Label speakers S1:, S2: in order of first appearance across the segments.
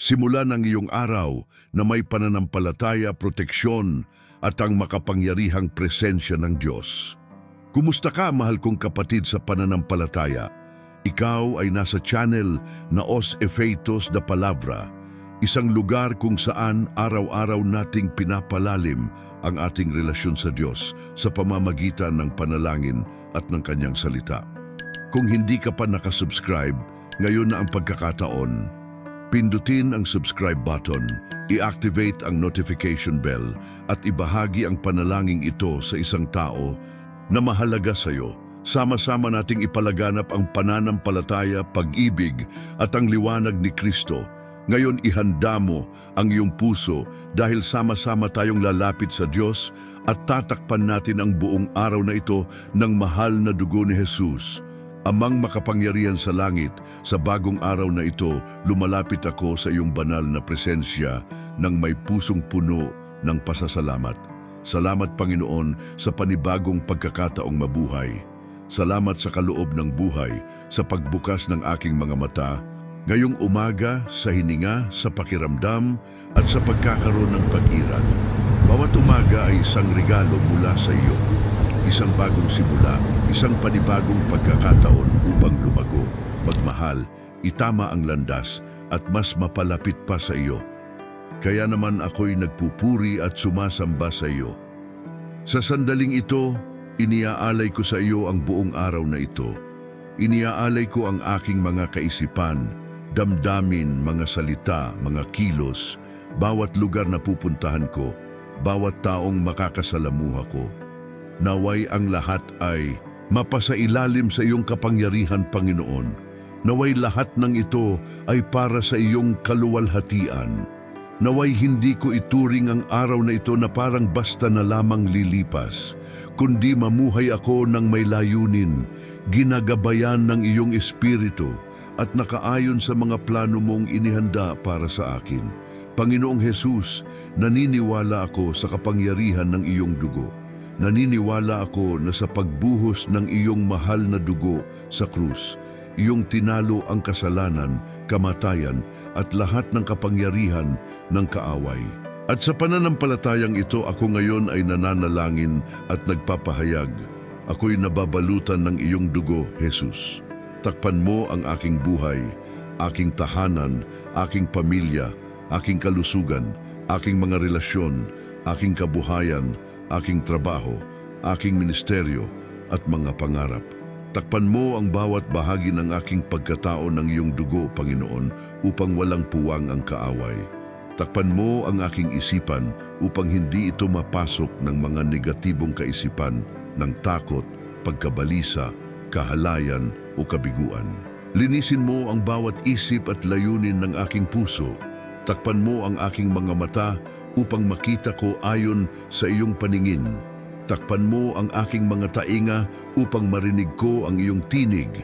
S1: Simula ng iyong araw na may pananampalataya, proteksyon at ang makapangyarihang presensya ng Diyos. Kumusta ka, mahal kong kapatid sa pananampalataya? Ikaw ay nasa channel na Os Efeitos da Palabra, isang lugar kung saan araw-araw nating pinapalalim ang ating relasyon sa Diyos sa pamamagitan ng panalangin at ng kanyang salita. Kung hindi ka pa nakasubscribe, ngayon na ang pagkakataon. Pindutin ang subscribe button, i-activate ang notification bell at ibahagi ang panalangin ito sa isang tao na mahalaga sa iyo. Sama-sama nating ipalaganap ang pananampalataya, pag-ibig at ang liwanag ni Kristo. Ngayon ihanda mo ang iyong puso dahil sama-sama tayong lalapit sa Diyos at tatakpan natin ang buong araw na ito ng mahal na dugo ni Jesus. Amang makapangyarihan sa langit, sa bagong araw na ito, lumalapit ako sa iyong banal na presensya ng may pusong puno ng pasasalamat. Salamat Panginoon sa panibagong pagkakataong mabuhay. Salamat sa kaloob ng buhay, sa pagbukas ng aking mga mata, ngayong umaga sa hininga, sa pakiramdam at sa pagkakaroon ng pag-irag. Bawat umaga ay isang regalo mula sa iyo. Isang bagong simula, isang panibagong pagkakataon upang lumago, magmahal, itama ang landas at mas mapalapit pa sa iyo. Kaya naman ako'y nagpupuri at sumasamba sa iyo. Sa sandaling ito, iniaalay ko sa iyo ang buong araw na ito. Iniaalay ko ang aking mga kaisipan, damdamin, mga salita, mga kilos, bawat lugar na pupuntahan ko, bawat taong makakasalamuha ko. Naway ang lahat ay mapasailalim sa iyong kapangyarihan, Panginoon. Naway lahat ng ito ay para sa iyong kaluwalhatian. Naway hindi ko ituring ang araw na ito na parang basta na lamang lilipas, kundi mamuhay ako ng may layunin, ginagabayan ng iyong espiritu at nakaayon sa mga plano mong inihanda para sa akin. Panginoong Hesus, naniniwala ako sa kapangyarihan ng iyong dugo. Naniniwala ako na sa pagbuhos ng iyong mahal na dugo sa krus, iyong tinalo ang kasalanan, kamatayan at lahat ng kapangyarihan ng kaaway. At sa pananampalatayang ito ako ngayon ay nananalangin at nagpapahayag. Ako'y nababalutan ng iyong dugo, Jesus. Takpan mo ang aking buhay, aking tahanan, aking pamilya, aking kalusugan, aking mga relasyon, aking kabuhayan, aking trabaho, aking ministeryo at mga pangarap. Takpan mo ang bawat bahagi ng aking pagkatao ng iyong dugo, Panginoon, upang walang puwang ang kaaway. Takpan mo ang aking isipan upang hindi ito mapasok ng mga negatibong kaisipan ng takot, pagkabalisa, kahalayan o kabiguan. Linisin mo ang bawat isip at layunin ng aking puso. Takpan mo ang aking mga mata upang makita ko ayon sa iyong paningin. Takpan mo ang aking mga tainga upang marinig ko ang iyong tinig.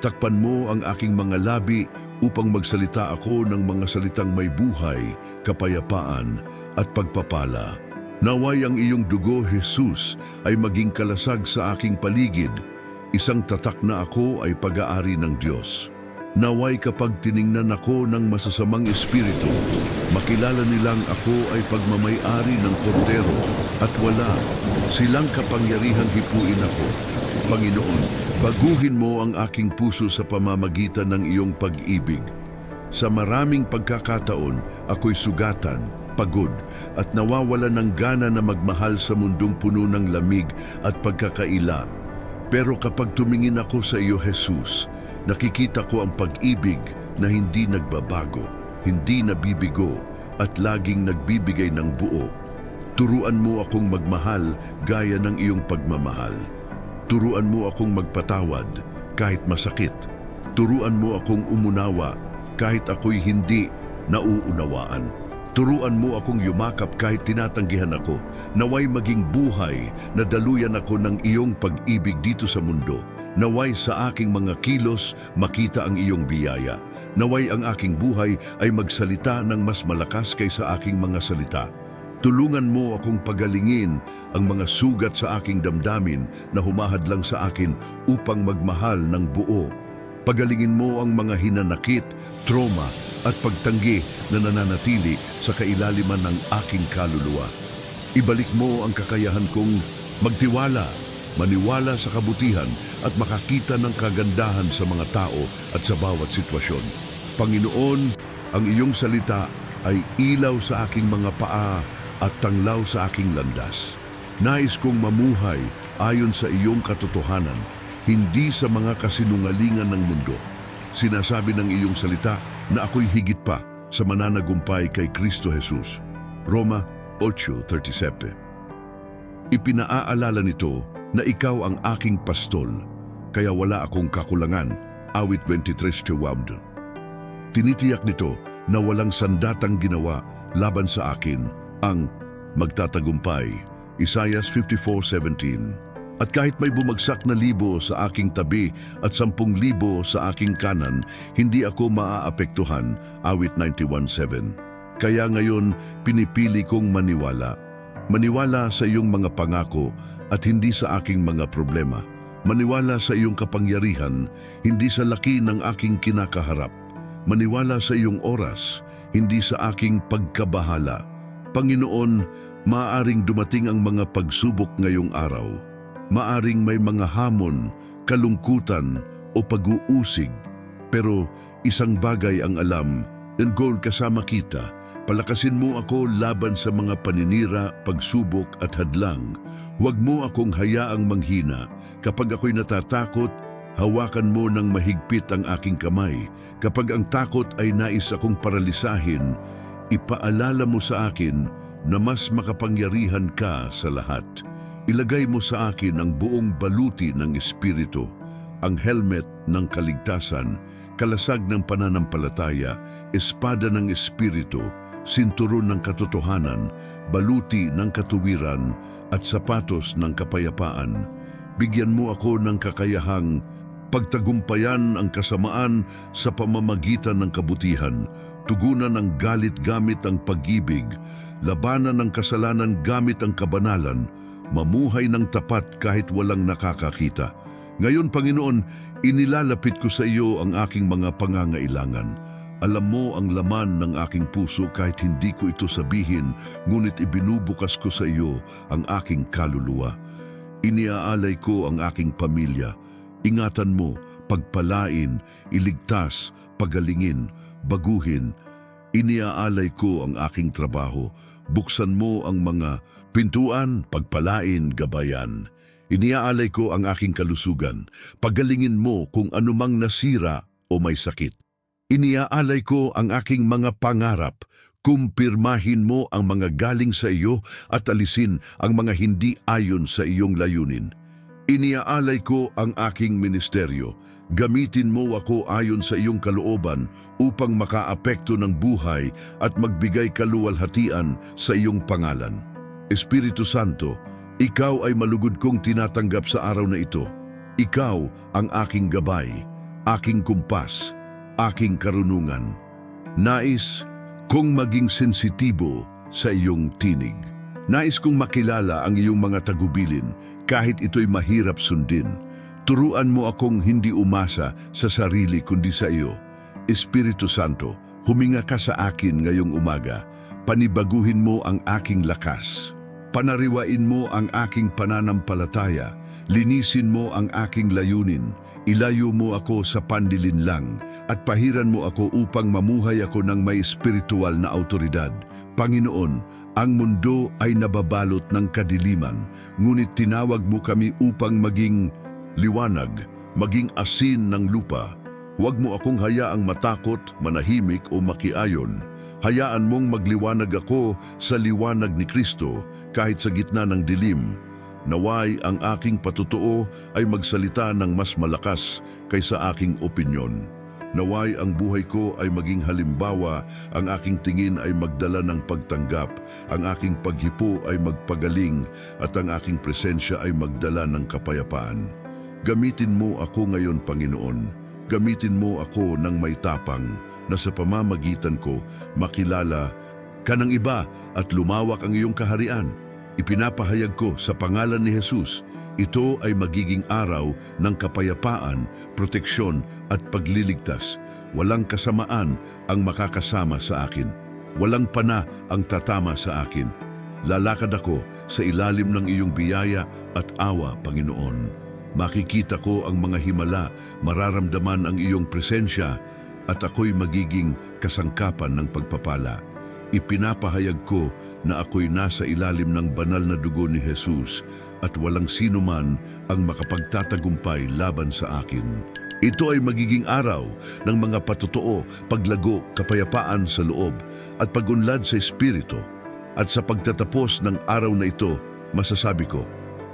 S1: Takpan mo ang aking mga labi upang magsalita ako ng mga salitang may buhay, kapayapaan at pagpapala. Naway ang iyong dugo, Jesus, ay maging kalasag sa aking paligid. Isang tatak na ako ay pag-aari ng Diyos. Naway kapag tiningnan ako ng masasamang espiritu, makilala nilang ako ay pagmamay-ari ng kordero at wala silang kapangyarihang hipuin ako. Panginoon, baguhin mo ang aking puso sa pamamagitan ng iyong pag-ibig. Sa maraming pagkakataon, ako'y sugatan, pagod at nawawala ng gana na magmahal sa mundong puno ng lamig at pagkakaila. Pero kapag tumingin ako sa iyo, Jesus, nakikita ko ang pag-ibig na hindi nagbabago, hindi nabibigo at laging nagbibigay ng buo. Turuan mo akong magmahal gaya ng iyong pagmamahal. Turuan mo akong magpatawad kahit masakit. Turuan mo akong umunawa kahit ako'y hindi nauunawaan. Turuan mo akong yumakap kahit tinatanggihan ako. Naway maging buhay na daluyan ako ng iyong pag-ibig dito sa mundo. Naway sa aking mga kilos makita ang iyong biyaya. Naway ang aking buhay ay magsalita ng mas malakas kaysa aking mga salita. Tulungan mo akong pagalingin ang mga sugat sa aking damdamin na humahadlang sa akin upang magmahal ng buo. Pagalingin mo ang mga hinanakit, trauma at pagtanggi na nananatili sa kailaliman ng aking kaluluwa. Ibalik mo ang kakayahan kong magtiwala, maniwala sa kabutihan at makakita ng kagandahan sa mga tao at sa bawat sitwasyon. Panginoon, ang iyong salita ay ilaw sa aking mga paa at tanglaw sa aking landas. Nais kong mamuhay ayon sa iyong katotohanan, hindi sa mga kasinungalingan ng mundo. Sinasabi ng iyong salita na ako'y higit pa sa mananagumpay kay Kristo Jesus. Roma 8.37 Ipinaaalala nito na ikaw ang aking pastol, kaya wala akong kakulangan. Awit 23.1 Tinitiyak nito na walang sandatang ginawa laban sa akin ang magtatagumpay. Isaiah 54.17 At kahit may bumagsak na libo sa aking tabi at sampung libo sa aking kanan, hindi ako maaapektuhan. Awit 91.7 Kaya ngayon, pinipili kong maniwala. Maniwala sa iyong mga pangako at hindi sa aking mga problema. Maniwala sa iyong kapangyarihan, hindi sa laki ng aking kinakaharap. Maniwala sa iyong oras, hindi sa aking pagkabahala. Panginoon, maaaring dumating ang mga pagsubok ngayong araw. Maaring may mga hamon, kalungkutan o pag-uusig. Pero isang bagay ang alam, and goal kasama kita, palakasin mo ako laban sa mga paninira, pagsubok at hadlang. Huwag mo akong hayaang manghina. Kapag ako'y natatakot, hawakan mo ng mahigpit ang aking kamay. Kapag ang takot ay nais akong paralisahin, ipaalala mo sa akin na mas makapangyarihan ka sa lahat. Ilagay mo sa akin ang buong baluti ng Espiritu, ang helmet ng kaligtasan, kalasag ng pananampalataya, espada ng Espiritu, sinturon ng katotohanan, baluti ng katuwiran, at sapatos ng kapayapaan. Bigyan mo ako ng kakayahang pagtagumpayan ang kasamaan sa pamamagitan ng kabutihan, tugunan ng galit gamit ang pag-ibig, labanan ng kasalanan gamit ang kabanalan, mamuhay ng tapat kahit walang nakakakita. Ngayon, Panginoon, inilalapit ko sa iyo ang aking mga pangangailangan. Alam mo ang laman ng aking puso kahit hindi ko ito sabihin, ngunit ibinubukas ko sa iyo ang aking kaluluwa. Iniaalay ko ang aking pamilya. Ingatan mo, pagpalain, iligtas, pagalingin, baguhin. Iniaalay ko ang aking trabaho. Buksan mo ang mga pintuan, pagpalain, gabayan. Iniaalay ko ang aking kalusugan. Pagalingin mo kung anumang nasira o may sakit. Iniaalay ko ang aking mga pangarap. Kumpirmahin mo ang mga galing sa iyo at alisin ang mga hindi ayon sa iyong layunin. Iniaalay ko ang aking ministeryo. Gamitin mo ako ayon sa iyong kalooban upang makaapekto ng buhay at magbigay kaluwalhatian sa iyong pangalan. Espiritu Santo, ikaw ay malugod kong tinatanggap sa araw na ito. Ikaw ang aking gabay, aking kumpas, aking karunungan. Nais kong maging sensitibo sa iyong tinig. Nais kong makilala ang iyong mga tagubilin kahit ito'y mahirap sundin. Turuan mo akong hindi umasa sa sarili kundi sa iyo. Espiritu Santo, huminga ka sa akin ngayong umaga. Panibaguhin mo ang aking lakas. Panariwain mo ang aking pananampalataya. Linisin mo ang aking layunin. Ilayo mo ako sa pandilinlang at pahiran mo ako upang mamuhay ako ng may espiritual na autoridad. Panginoon, ang mundo ay nababalot ng kadiliman, ngunit tinawag mo kami upang maging liwanag, maging asin ng lupa. Huwag mo akong hayaang matakot, manahimik o makiayon. Hayaan mong magliwanag ako sa liwanag ni Kristo kahit sa gitna ng dilim. Naway ang aking patutuo ay magsalita ng mas malakas kaysa aking opinyon. Naway ang buhay ko ay maging halimbawa, ang aking tingin ay magdala ng pagtanggap, ang aking paghipo ay magpagaling, at ang aking presensya ay magdala ng kapayapaan. Gamitin mo ako ngayon, Panginoon. Gamitin mo ako ng may tapang na sa pamamagitan ko makilala ka ng iba at lumawak ang iyong kaharian. Ipinapahayag ko sa pangalan ni Jesus, ito ay magiging araw ng kapayapaan, proteksyon at pagliligtas. Walang kasamaan ang makakasama sa akin. Walang pana ang tatama sa akin. Lalakad ako sa ilalim ng iyong biyaya at awa, Panginoon. Makikita ko ang mga himala, mararamdaman ang iyong presensya, at ako'y magiging kasangkapan ng pagpapala. Ipinapahayag ko na ako'y nasa ilalim ng banal na dugo ni Jesus at walang sino man ang makapagtatagumpay laban sa akin. Ito ay magiging araw ng mga patotoo, paglago, kapayapaan sa loob at pagunlad sa espiritu. At sa pagtatapos ng araw na ito, masasabi ko,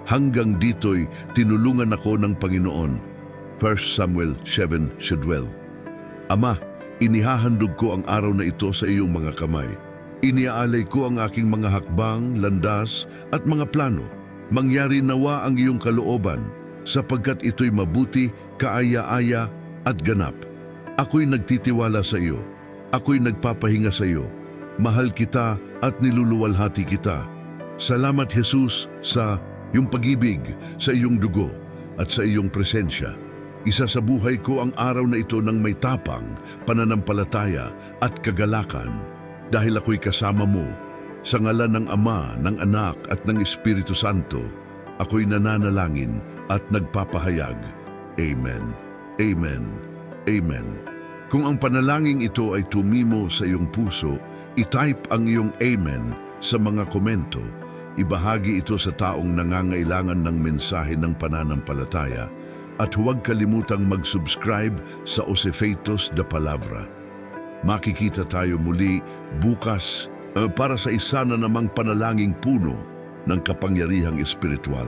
S1: hanggang dito'y tinulungan ako ng Panginoon. 1 Samuel 7:12 Ama, inihahandog ko ang araw na ito sa iyong mga kamay. Iniaalay ko ang aking mga hakbang, landas at mga plano. Mangyari nawa ang iyong kalooban sapagkat ito'y mabuti, kaaya-aya at ganap. Ako'y nagtitiwala sa iyo. Ako'y nagpapahinga sa iyo. Mahal kita at niluluwalhati kita. Salamat Jesus sa iyong pag-ibig, sa iyong dugo at sa iyong presensya. Isa sa buhay ko ang araw na ito ng may tapang, pananampalataya at kagalakan dahil ako'y kasama mo. Sa ngalan ng Ama, ng Anak at ng Espiritu Santo, ako'y nananalangin at nagpapahayag. Amen. Amen. Amen. Kung ang panalangin ito ay tumimo sa iyong puso, itype ang iyong Amen sa mga komento. Ibahagi ito sa taong nangangailangan ng mensahe ng pananampalataya at huwag kalimutang mag-subscribe sa Osefetos de Palabra. Makikita tayo muli bukas uh, para sa isa na namang panalangin puno ng kapangyarihang espiritual.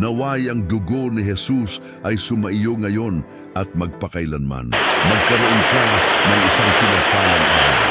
S1: Naway ang dugo ni Jesus ay sumaiyo ngayon at magpakailanman. Magkaroon ka ng isang pinagpalang araw.